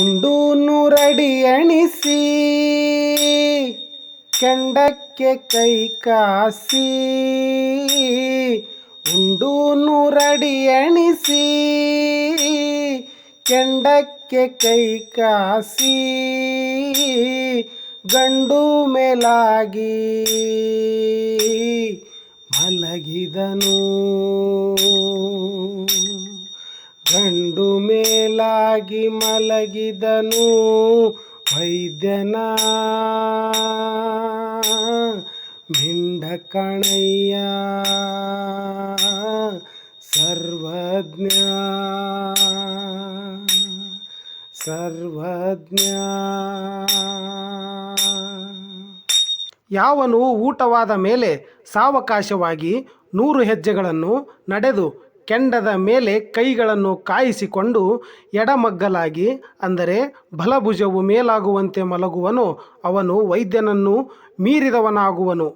ಉಂಡು ನೂರಡಿ ಎಣಿಸಿ ಕೆಂಡಕ್ಕೆ ಕೈ ಕಾಸಿ ಉಂಡು ನೂರಡಿ ಎಣಿಸಿ ಕೆಂಡಕ್ಕೆ ಕೈ ಕಾಸಿ, ಗಂಡು ಮೇಲಾಗಿ ಮಲಗಿದನು. ಗಂಡು ಮೇಲಾಗಿ ಮಲಗಿದನು ವೈದ್ಯನ. ಮಿಂಡ ಕಣಯ್ಯ, ಸರ್ವಜ್ಞ. ಸರ್ವಜ್ಞ. ಯಾವನು ಊಟವಾದ ಮೇಲೆ ಸಾವಕಾಶವಾಗಿ ನೂರು ಹೆಜ್ಜೆಗಳನ್ನು ನಡೆದು ಕೆಂಡದ ಮೇಲೆ ಕೈಗಳನ್ನು ಕಾಯಿಸಿಕೊಂಡು ಎಡಮಗ್ಗಲಾಗಿ ಅಂದರೆ ಬಲಭುಜವು ಮೇಲಾಗುವಂತೆ ಮಲಗುವನು ಅವನು ವೈದ್ಯನನ್ನು ಮೀರಿದವನಾಗುವನು.